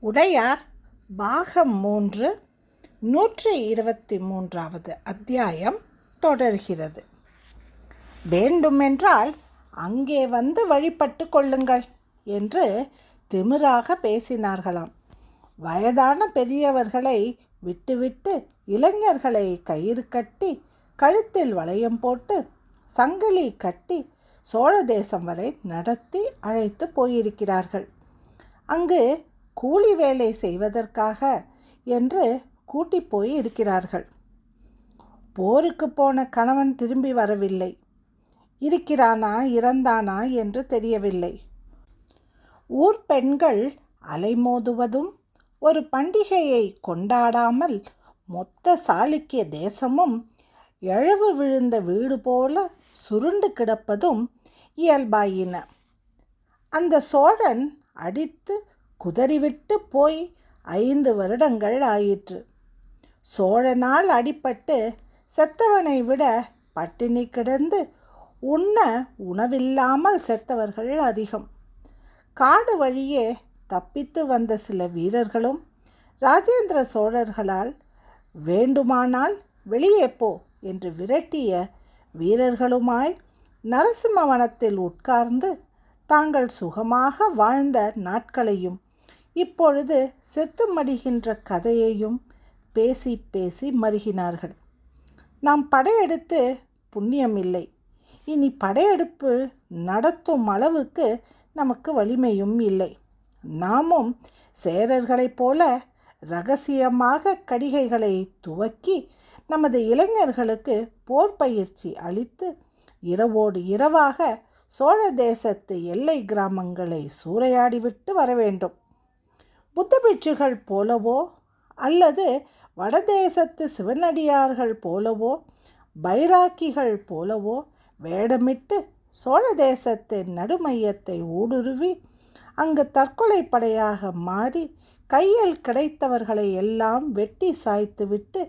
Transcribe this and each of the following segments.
உடையார் பாகம் மூன்று நூற்றி இருபத்தி மூன்றாவது அத்தியாயம் தொடர்கிறது. வேண்டுமென்றால் அங்கே வந்து வழிபட்டு கொள்ளுங்கள் என்று திமிராக பேசினார்களாம். வயதான பெரியவர்களை விட்டுவிட்டு இளைஞர்களை கயிறு கட்டி கழுத்தில் வளையம் போட்டு சங்கிலி கட்டி சோழ தேசம் வரை நடத்தி அழைத்து போயிருக்கிறார்கள். அங்கு கூலி வேலை செய்வதற்காக என்று கூட்டி போய் இருக்கிறார்கள். போருக்கு போன கணவன் திரும்பி வரவில்லை. இருக்கிறானா இறந்தானா என்று தெரியவில்லை. ஊர் பெண்கள் அலைமோதுவதும் ஒரு பண்டிகையை கொண்டாடாமல் மொத்த சாளுக்கிய தேசமும் எழவு விழுந்த வீடு போல சுருண்டு கிடப்பதும் இயல்பாயின. அந்த சோழன் அடித்து குதறிவிட்டு போய் ஐந்து வருடங்கள் ஆயிற்று. சோழனால் அடிபட்டு செத்தவனை விட பட்டினி கிடந்து உண்ண உணவில்லாமல் செத்தவர்கள் அதிகம். காடு வழியே தப்பித்து வந்த சில வீரர்களும் ராஜேந்திர சோழர்களால் வேண்டுமானால் வெளியே போ என்று விரட்டிய வீரர்களுமாய் நரசிம்மவனத்தில் உட்கார்ந்து தாங்கள் சுகமாக வாழ்ந்த நாட்களையும் இப்பொழுது செத்து மடிகின்ற கதையையும் பேசி பேசி மருகினார்கள். நாம் படையெடுத்து புண்ணியம் இல்லை இனி படையெடுப்பு நடத்தும் அளவுக்கு நமக்கு வலிமையும் இல்லை. நாமும் சேரர்களைப் போல ரகசியமாக கடிகைகளை துவக்கி நமது இளைஞர்களுக்கு போர் பயிற்சி அளித்து இரவோடு இரவாக சோழ தேசத்து எல்லை கிராமங்களை சூறையாடிவிட்டு வர வேண்டும் புத்தபிட்சுகள் போலவோ அல்லது வடதேசத்து சிவனடியார்கள் போலவோ பைராக்கிகள் போலவோ வேடமிட்டு சோழ தேசத்தின் நடுமையத்தை ஊடுருவி அங்கு தற்கொலை படையாக மாறி கையில் கிடைத்தவர்களை எல்லாம் வெட்டி சாய்த்துவிட்டு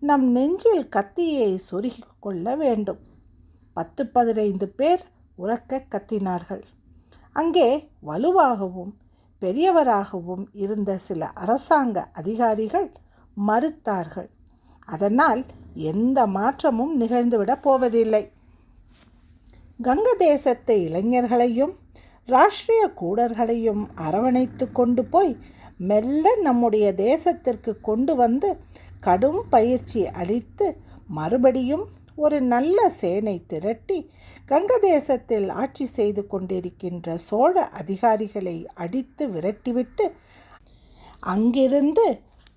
நம் நெஞ்சில் கத்தியை சொருகி கொள்ள வேண்டும். பத்து பதினைந்து பேர் உறக்க கத்தினார்கள். அங்கே வலுவாகவும் பெரியவராகவும் இருந்த சில அரசாங்க அதிகாரிகள் மறுத்தார்கள். அதனால் எந்த மாற்றமும் நிகழ்ந்துவிடப் போவதில்லை. கங்க தேசத்து இளைஞர்களையும் ராஷ்டிரிய கூடர்களையும் அரவணைத்து கொண்டு போய் மெல்ல நம்முடைய தேசத்திற்கு கொண்டு வந்து கடும் பயிற்சி அளித்து மறுபடியும் ஒரு நல்ல சேனை திரட்டி கங்க தேசத்தில் ஆட்சி செய்து கொண்டிருக்கின்ற சோழ அதிகாரிகளை அடித்து விரட்டிவிட்டு அங்கிருந்து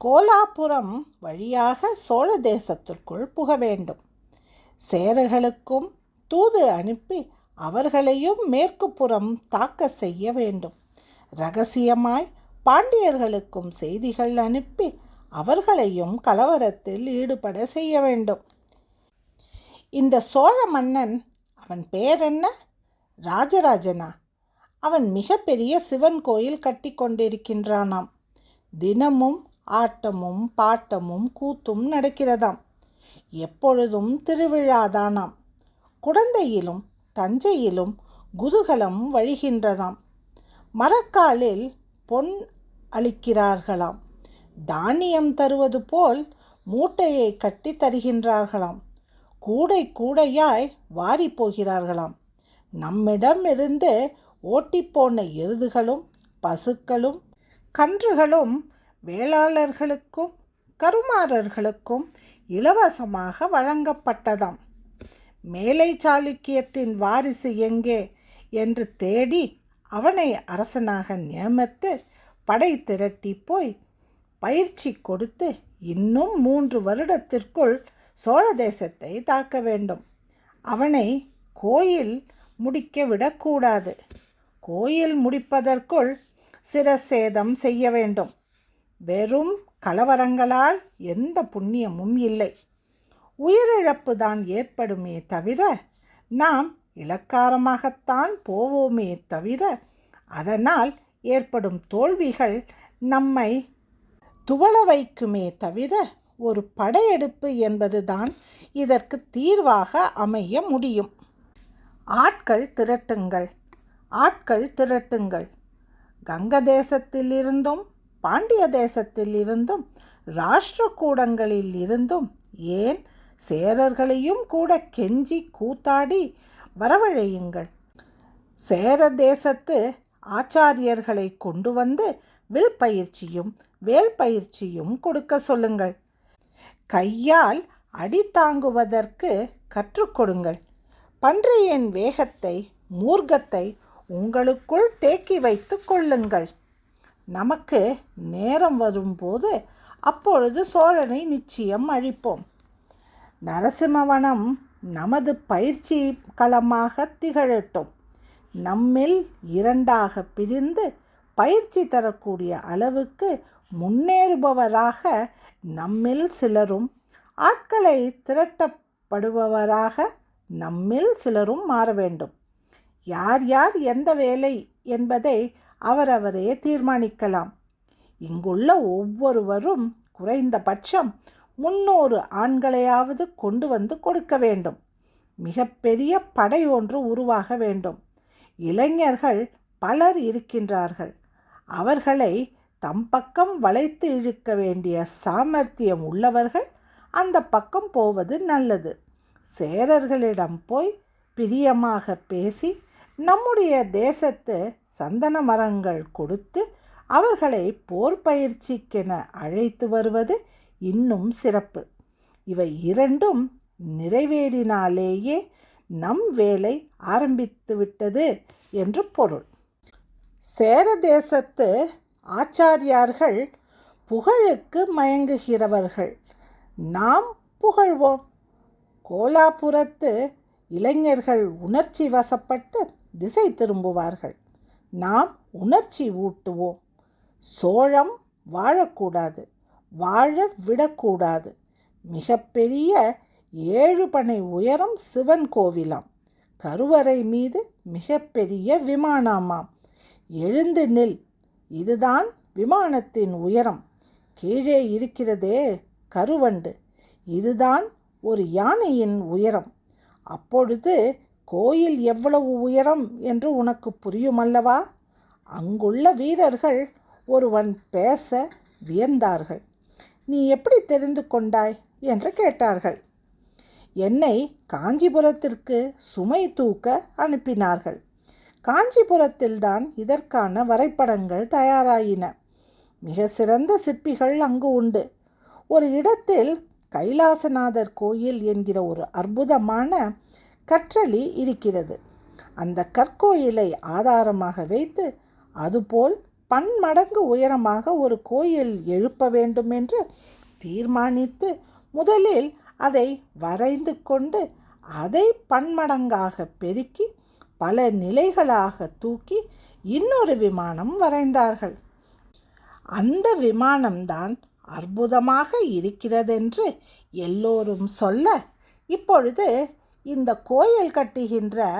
கோலாபுரம் வழியாக சோழ தேசத்திற்குள் புக வேண்டும். சேரர்களுக்கும் தூது அனுப்பி அவர்களையும் மேற்கு புறம் தாக்க செய்ய வேண்டும். ரகசியமாய் பாண்டியர்களுக்கும் செய்திகள் அனுப்பி அவர்களையும் கலவரத்தில் ஈடுபட செய்ய வேண்டும். இந்த சோழ மன்னன் அவன் பேர் என்ன? ராஜராஜனா? அவன் மிகப்பெரிய சிவன் கோயில் கட்டி கொண்டிருக்கின்றானாம். தினமும் ஆட்டமும் பாட்டமும் கூத்தும் நடக்கிறதாம். எப்பொழுதும் திருவிழாதானாம். குடந்தையிலும் தஞ்சையிலும் குதூகலம் வழிகின்றதாம். மரக்காலில் பொன் அளிக்கிறார்களாம். தானியம் தருவது போல் மூட்டையை கட்டி தருகின்றார்களாம். கூடை கூடையாய் வாரி போகிறார்களாம். நம்மிடமிருந்து ஓட்டிப்போன எருதுகளும் பசுக்களும் கன்றுகளும் வேளாளர்களுக்கும் கருமாரர்களுக்கும் இலவசமாக வழங்கப்பட்டதாம். மேலை சாளுக்கியத்தின் வாரிசு எங்கே என்று தேடி அவனை அரசனாக நியமித்து படை திரட்டி போய் பயிற்சி கொடுத்து இன்னும் மூன்று வருடத்திற்குள் சோழ தேசத்தை தாக்க வேண்டும். அவனை கோயில் முடிக்க விடக்கூடாது. கோயில் முடிப்பதற்குள் சிரசேதம் செய்ய வேண்டும். வெறும் கலவரங்களால் எந்த புண்ணியமும் இல்லை. உயிரிழப்பு தான் ஏற்படுமே தவிர நாம் இலக்காரமாகத்தான் போவோமே தவிர அதனால் ஏற்படும் தோல்விகள் நம்மை துவள வைக்குமே தவிர ஒரு படையெடுப்பு என்பதுதான் இதற்கு தீர்வாக அமைய முடியும். ஆட்கள் திரட்டுங்கள் ஆட்கள் திரட்டுங்கள். கங்க தேசத்திலிருந்தும் பாண்டிய தேசத்திலிருந்தும் இருந்தும் ராஷ்டிரகூடங்களில் இருந்தும் ஏன் சேரர்களையும் கூட கெஞ்சி கூத்தாடி வரவழையுங்கள்? சேர தேசத்து ஆச்சாரியர்களை கொண்டு வந்து வில் பயிற்சியும் வேல் பயிற்சியும் கொடுக்க சொல்லுங்கள். கையால் அடி தாங்குவதற்கு கற்றுக்கொடுங்கள் பன்றியின் வேகத்தை மூர்க்கத்தை உங்களுக்குள் தேக்கி வைத்து கொள்ளுங்கள். நமக்கு நேரம் வரும்போது அப்பொழுது சோழனை நிச்சயம் அழிப்போம். நரசிம்மவனம் நமது பயிற்சி களமாக திகழட்டும். நம்மில் இரண்டாக பிரிந்து பயிற்சி தரக்கூடிய அளவுக்கு முன்னேறுபவராக நம்மில் சிலரும் ஆட்களை திரட்டப்படுபவராக நம்மில் சிலரும் மாற வேண்டும். யார் யார் எந்த வேலை என்பதை அவரவரே தீர்மானிக்கலாம். இங்குள்ள ஒவ்வொருவரும் குறைந்தபட்சம் முன்னூறு ஆண்களையாவது கொண்டு வந்து கொடுக்க வேண்டும். மிகப்பெரிய படை ஒன்று உருவாக வேண்டும். இளைஞர்கள் பலர் இருக்கின்றார்கள். அவர்களை தம் பக்கம் வளைத்து இழுக்க வேண்டிய சாமர்த்தியம் உள்ளவர்கள் அந்த பக்கம் போவது நல்லது. சேரர்களிடம் போய் பிரியமாக பேசி நம்முடைய தேசத்து சந்தன மரங்கள் கொடுத்து அவர்களை போர் பயிற்சிக்கென அழைத்து வருவது இன்னும் சிறப்பு. இவை இரண்டும் நிறைவேறினாலேயே நம் வேலை ஆரம்பித்து விட்டது என்று பொருள். சேர தேசத்து ஆச்சாரியார்கள் புகழுக்கு மயங்குகிறவர்கள். நாம் புகழ்வோம். கோலாபுரத்து இளைஞர்கள் உணர்ச்சி வசப்பட்டு திசை திரும்புவார்கள். நாம் உணர்ச்சி ஊட்டுவோம். சோழம் வாழக்கூடாது. வாழ விடக்கூடாது. மிகப்பெரிய ஏழு பனை உயரம் சிவன் கோவிலாம். கருவறை மீது மிகப்பெரிய விமானமாம். எழுந்து நில். இதுதான் விமானத்தின் உயரம். கீழே இருக்கிறதே கருவண்டு. இதுதான் ஒரு யானையின் உயரம். அப்பொழுது கோயில் எவ்வளவு உயரம் என்று உனக்கு புரியுமல்லவா? அங்குள்ள வீரர்கள் ஒருவன் பேச வியந்தார்கள். நீ எப்படி தெரிந்து கொண்டாய்? என்று கேட்டார்கள். என்னை காஞ்சிபுரத்திற்கு சுமை தூக்க அனுப்பினார்கள். காஞ்சிபுரத்தில்தான் இதற்கான வரைபடங்கள் தயாராயின. மிக சிறந்த சிற்பிகள் அங்கு உண்டு. ஒரு இடத்தில் கைலாசநாதர் கோயில் என்கிற ஒரு அற்புதமான கற்றளி இருக்கிறது. அந்த கற்கோயிலை ஆதாரமாக வைத்து அதுபோல் பன்மடங்கு உயரமாக ஒரு கோயில் எழுப்ப வேண்டும் என்று தீர்மானித்து முதலில் அதை வரைந்து கொண்டு அதை பன்மடங்காக பெருக்கி பல நிலைகளாக தூக்கி இன்னொரு விமானம் வரைந்தார்கள். அந்த விமானம்தான் அற்புதமாக இருக்கிறதென்று எல்லோரும் சொல்ல இப்பொழுது இந்த கோயில் கட்டுகின்ற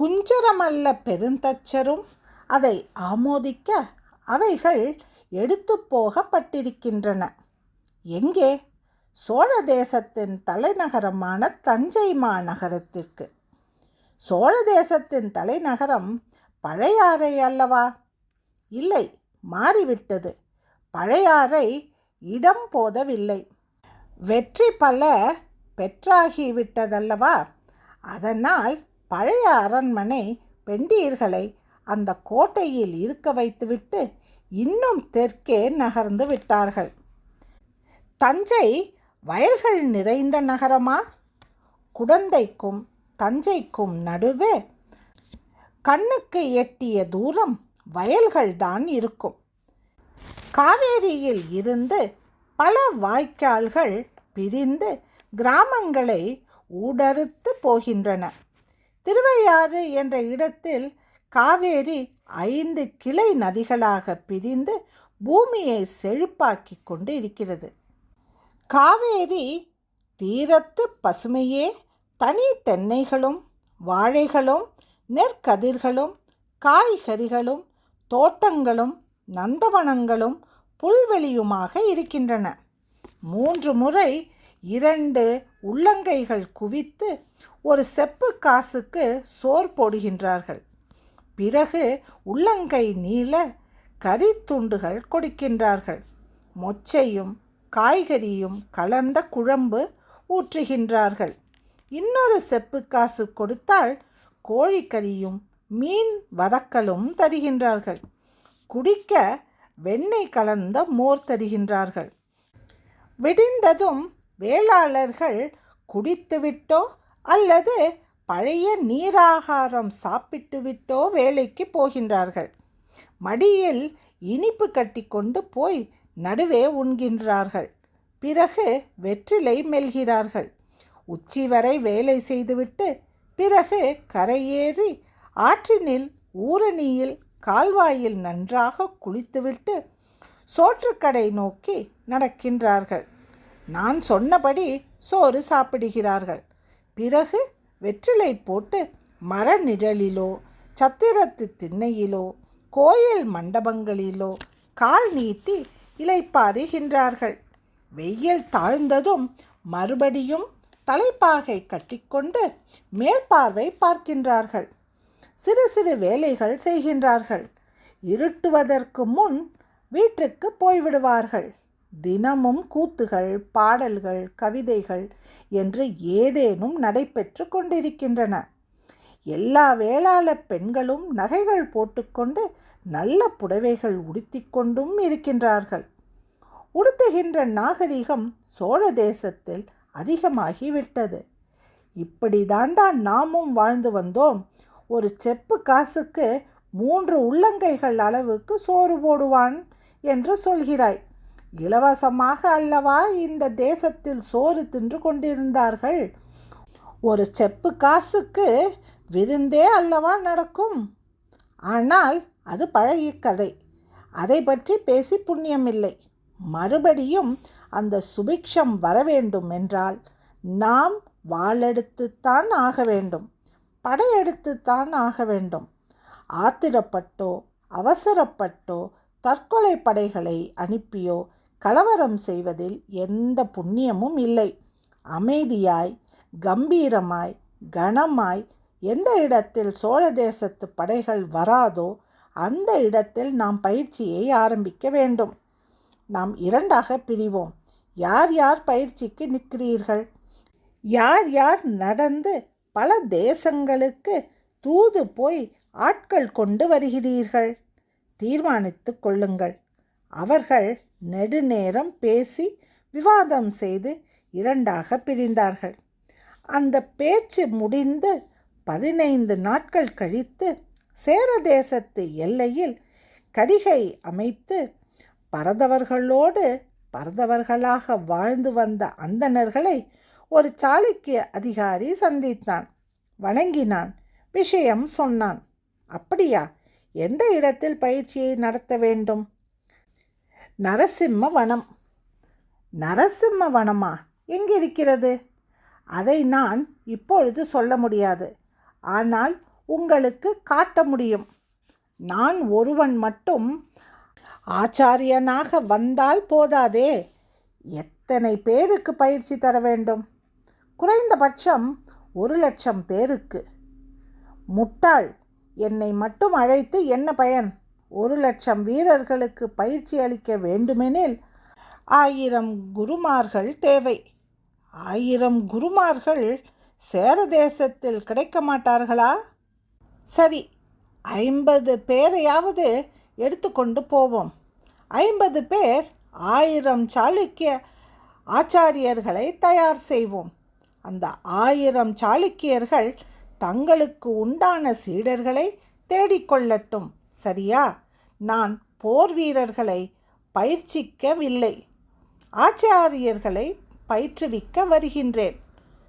குஞ்சரமல்ல பெருந்தச்சரும் அதை ஆமோதிக்க அவைகள் எடுத்து போகப்பட்டிருக்கின்றன. எங்கே? சோழ தேசத்தின் தலைநகரமான தஞ்சை மாநகரத்திற்கு. சோழ தேசத்தின் தலைநகரம் பழையாறை அல்லவா? இல்லை மாறிவிட்டது. பழையாறை இடம் போதவில்லை. வெற்றி பல பெற்றாகிவிட்டதல்லவா? அதனால் பழைய அரண்மனை பெண்டீர்களை அந்த கோட்டையில் இருக்க வைத்துவிட்டு இன்னும் தெற்கே நகர்ந்து விட்டார்கள். தஞ்சை வயல்கள் நிறைந்த நகரமா? குடந்தைக்கும் தஞ்சைக்கும் நடுவே கண்ணுக்கு எட்டிய தூரம் வயல்கள்தான் இருக்கும். காவேரியில் இருந்து பல வாய்க்கால்கள் பிரிந்து கிராமங்களை ஊடறுத்து போகின்றன. திருவையாறு என்ற இடத்தில் காவேரி ஐந்து கிளை நதிகளாக பிரிந்து பூமியை செழிப்பாக்கி கொண்டு இருக்கிறது காவேரி தீரத்து பசுமையே தனி தென்னைகளும் வாழைகளும் நெற்கதிர்களும் காய்கறிகளும் தோட்டங்களும் நந்தவனங்களும் புல்வெளியுமாக இருக்கின்றன. மூன்று முறை இரண்டு உள்ளங்கைகள் குவித்து ஒரு செப்பு காசுக்கு சோர் போடுகின்றார்கள். பிறகு உள்ளங்கை நீள கறித்துண்டுகள் கொடுக்கின்றார்கள். மொச்சையும் காய்கறியும் கலந்த குழம்பு ஊற்றுகின்றார்கள். இன்னொரு செப்பு காசு கொடுத்தால் கோழிக்கறியும் மீன் வதக்கலும் தருகின்றார்கள். குடிக்க வெண்ணெய் கலந்த மோர் தருகின்றார்கள். விடிந்ததும் வேளாளர்கள் குடித்துவிட்டோ அல்லது பழைய நீராகாரம் சாப்பிட்டுவிட்டோ வேலைக்கு போகின்றார்கள். மடியில் இனிப்பு கட்டி கொண்டு போய் நடுவே உண்கின்றார்கள். பிறகு வெற்றிலை மெல்கிறார்கள். உச்சி வரை வேலை செய்துவிட்டு பிறகு கரையேறி ஆற்றினில் ஊரணியில் கால்வாயில் நன்றாக குளித்துவிட்டு சோற்றுக்கடை நோக்கி நடக்கின்றார்கள். நான் சொன்னபடி சோறு சாப்பிடுகிறார்கள். பிறகு வெற்றிலை போட்டு மர நிழலிலோ சத்திரத்து திண்ணையிலோ கோயில் மண்டபங்களிலோ கால் நீட்டி இலைப்பாறுகின்றார்கள் வெயில் தாழ்ந்ததும் மறுபடியும் தலைப்பாகை கட்டிக்கொண்டு மேற்பார்வை பார்க்கின்றார்கள். சிறு சிறு வேலைகள் செய்கின்றார்கள். இருட்டுவதற்கு முன் வீட்டுக்கு போய்விடுவார்கள். தினமும் கூத்துகள் பாடல்கள் கவிதைகள் என்று ஏதேனும் நடைபெற்று கொண்டிருக்கின்றன. எல்லா வேளாள பெண்களும் நகைகள் போட்டுக்கொண்டு நல்ல புடவைகள் உடுத்திக்கொண்டும் இருக்கின்றார்கள். உடுத்துகின்ற நாகரிகம் சோழ தேசத்தில் அதிகமாகிவிட்டது இப்படி தாண்டா நாமும் வாழ்ந்து வந்தோம். ஒரு செப்பு காசுக்கு மூன்று உள்ளங்கைகள் அளவுக்கு சோறு போடுவான் என்று சொல்கிறாய். இலவசமாக அல்லவா இந்த தேசத்தில் சோறு தின்று கொண்டிருந்தார்கள்? ஒரு செப்பு காசுக்கு விருந்தே அல்லவா நடக்கும்? ஆனால் அது பழகிக்கதை கதை. அதை பற்றி பேசி புண்ணியமில்லை. மறுபடியும் அந்த சுபிக்ஷம் வரவேண்டும் என்றால் நாம் வாழெடுத்துத்தான் ஆக வேண்டும் படையெடுத்துத்தான் ஆக வேண்டும். ஆத்திரப்பட்டோ அவசரப்பட்டோ தற்கொலை படைகளை அனுப்பியோ கலவரம் செய்வதில் எந்த புண்ணியமும் இல்லை. அமைதியாய் கம்பீரமாய் கனமாய் எந்த இடத்தில் சோழ தேசத்து படைகள் வராதோ அந்த இடத்தில் நாம் பயிற்சியை ஆரம்பிக்க வேண்டும். நாம் இரண்டாக பிரிவோம். யார் யார் பயிற்சிக்கு நிற்கிறீர்கள்? யார் யார் நடந்து பல தேசங்களுக்கு தூது போய் ஆட்கள் கொண்டு வருகிறீர்கள்? தீர்மானித்து கொள்ளுங்கள். அவர்கள் நெடுநேரம் பேசி விவாதம் செய்து இரண்டாக பிரிந்தார்கள். அந்த பேச்சு முடிந்து பதினைந்து நாட்கள் கழித்து சேர தேசத்து எல்லையில் கடிகை அமைத்து பரதவர்களோடு பரதவர்களாக வாழ்ந்து வந்த அந்தணர்களை ஒரு சாளுக்கிய அதிகாரி சந்தித்தான். வணங்கினான். விஷயம் சொன்னான். அப்படியா? எந்த இடத்தில் பயிற்சியை நடத்த வேண்டும்? நரசிம்ம வனம் நரசிம்ம வனமா எங்கிருக்கிறது அதை நான் இப்பொழுது சொல்ல முடியாது. ஆனால் உங்களுக்கு காட்ட முடியும். நான் ஒருவன் மட்டும் ஆச்சாரியனாக வந்தால் போதாதே. எத்தனை பேருக்கு பயிற்சி தர வேண்டும்? குறைந்தபட்சம் ஒரு லட்சம் பேருக்கு. முட்டாள் என்னை மட்டும் அழைத்து என்ன பயன்? ஒரு லட்சம் வீரர்களுக்கு பயிற்சி அளிக்க வேண்டுமெனில் ஆயிரம் குருமார்கள் தேவை. ஆயிரம் குருமார்கள் சேர தேசத்தில் கிடைக்க மாட்டார்களா? சரி ஐம்பது பேரையாவது எடுத்துக்கொண்டு போவோம். ஐம்பது பேர் ஆயிரம் சாளுக்கிய ஆச்சாரியர்களை தயார் செய்வோம். அந்த ஆயிரம் சாளுக்கியர்கள் தங்களுக்கு உண்டான சீடர்களை தேடிக்கொள்ளட்டும். சரியா? நான் போர் வீரர்களை பயிற்சிக்கவில்லை. ஆச்சாரியர்களை பயிற்றுவிக்க வருகின்றேன்.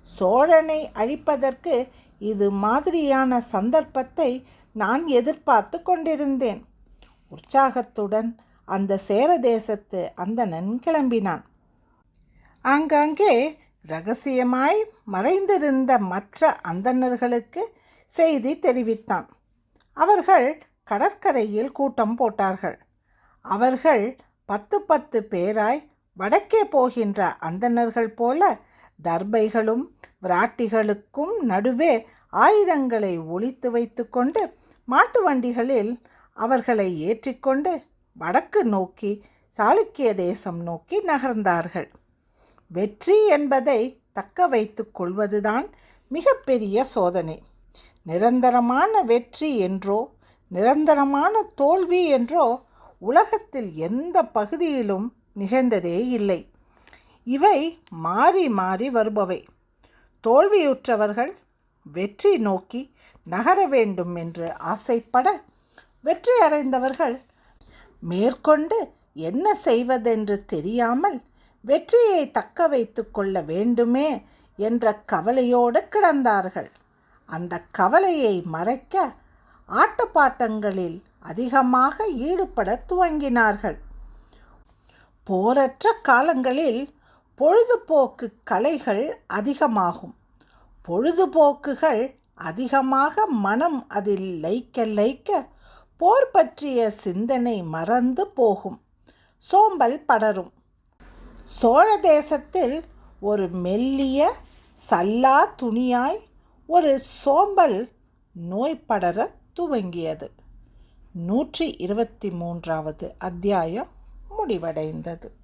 சோழனை அழிப்பதற்கு இது மாதிரியான சந்தர்ப்பத்தை நான் எதிர்பார்த்து கொண்டிருந்தேன். உற்சாகத்துடன் அந்த சேர தேசத்து அந்தணன் கிளம்பினான் ஆங்காங்கே ரகசியமாய் மறைந்திருந்த மற்ற அந்தணர்களுக்கு செய்தி தெரிவித்தான். அவர்கள் கடற்கரையில் கூட்டம் போட்டார்கள். அவர்கள் பத்து பத்து பேராய் வடக்கே போகின்ற அந்தணர்கள் போல தர்பைகளும் விராட்டிகளுக்கும் நடுவே ஆயுதங்களை ஒழித்து வைத்துக்கொண்டு மாட்டு வண்டிகளில் அவர்களை ஏற்றிக்கொண்டு வடக்கு நோக்கி சாளுக்கிய தேசம் நோக்கி நகர்ந்தார்கள். வெற்றி என்பதை தக்க வைத்து கொள்வதுதான் மிகப்பெரிய சோதனை. நிரந்தரமான வெற்றி என்றோ நிரந்தரமான தோல்வி என்றோ உலகத்தில் எந்த பகுதியிலும் நிகழ்ந்ததே இல்லை. இவை மாறி மாறி வருபவை. தோல்வியுற்றவர்கள் வெற்றி நோக்கி நகர வேண்டும் என்று ஆசைப்பட வெற்றி அடைந்தவர்கள் மேற்கொண்டு என்ன செய்வதென்று தெரியாமல் வெற்றியை தக்க வைத்து கொள்ள வேண்டுமே என்ற கவலையோடு கிடந்தார்கள். அந்த கவலையை மறைக்க ஆட்டப்பாட்டங்களில் அதிகமாக ஈடுபட துவங்கினார்கள். போரற்ற காலங்களில் பொழுதுபோக்கு கலைகள் அதிகமாகும். பொழுதுபோக்குகள் அதிகமாக மனம் அதில் லைக்க லைக்க போர் பற்றிய சிந்தனை மறந்து போகும். சோம்பல் படரும். சோழ தேசத்தில் ஒரு மெல்லிய சல்லா துணியாய் ஒரு சோம்பல் நோய் படர துவங்கியது. நூற்றி இருபத்தி மூன்றாவது அத்தியாயம் முடிவடைந்தது.